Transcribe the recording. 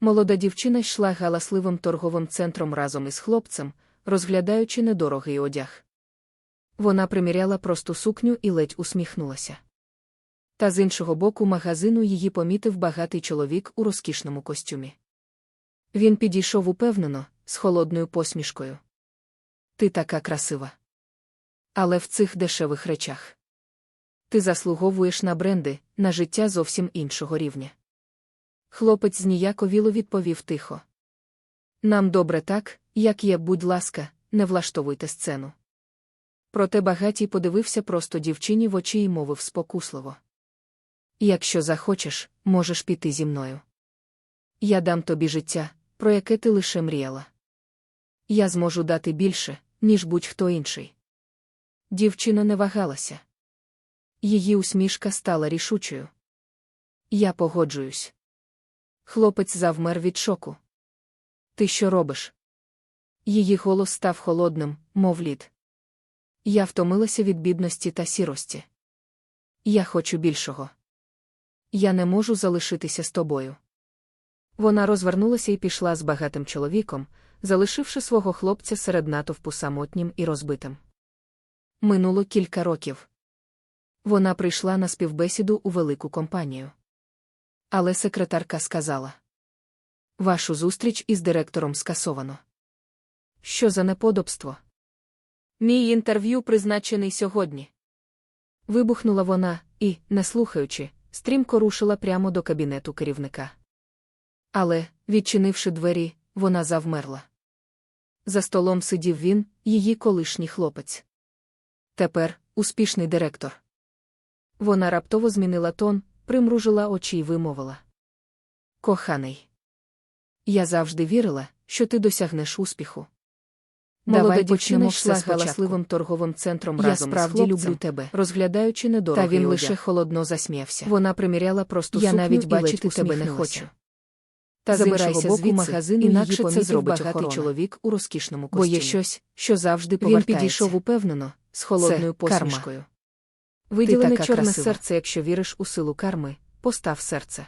Молода дівчина йшла галасливим торговим центром разом із хлопцем, розглядаючи недорогий одяг. Вона приміряла просту сукню і ледь усміхнулася. Та з іншого боку магазину її помітив багатий чоловік у розкішному костюмі. Він підійшов упевнено, з холодною посмішкою. Ти така красива. Але в цих дешевих речах. Ти заслуговуєш на бренди, на життя зовсім іншого рівня. Хлопець зніяковіло відповів тихо. Нам добре так, як є, будь ласка, не влаштовуйте сцену. Проте багатій подивився просто дівчині в очі і мовив спокусливо. Якщо захочеш, можеш піти зі мною. Я дам тобі життя, про яке ти лише мріяла. Я зможу дати більше, ніж будь-хто інший. Дівчина не вагалася. Її усмішка стала рішучою. Я погоджуюсь. Хлопець завмер від шоку. Ти що робиш? Її голос став холодним, мов лід. Я втомилася від бідності та сірості. Я хочу більшого. Я не можу залишитися з тобою. Вона розвернулася і пішла з багатим чоловіком, залишивши свого хлопця серед натовпу самотнім і розбитим. Минуло кілька років. Вона прийшла на співбесіду у велику компанію. Але секретарка сказала: Вашу зустріч із директором скасовано. Що за неподобство? Мій інтерв'ю призначений сьогодні. Вибухнула вона і, не слухаючи, стрімко рушила прямо до кабінету керівника. Але, відчинивши двері, вона завмерла. За столом сидів він, її колишній хлопець. Тепер успішний директор. Вона раптово змінила тон, примружила очі й вимовила. Коханий. Я завжди вірила, що ти досягнеш успіху. Молода дівчина йшла галасливим торговим центром Я разом справді із хлопцем, люблю тебе. розглядаючи недорогий Та він одяг. лише холодно засміявся. Вона приміряла просто Я сукню навіть і бачити тебе не хочу. Та Забирайся боку звідси, магазину, інакше це зробить багатий охорона. чоловік у розкішному Бо є щось, що завжди повертається. Він підійшов упевнено, з холодною посмішкою. Виділене чорне красива. серце, якщо віриш у силу карми, постав серце.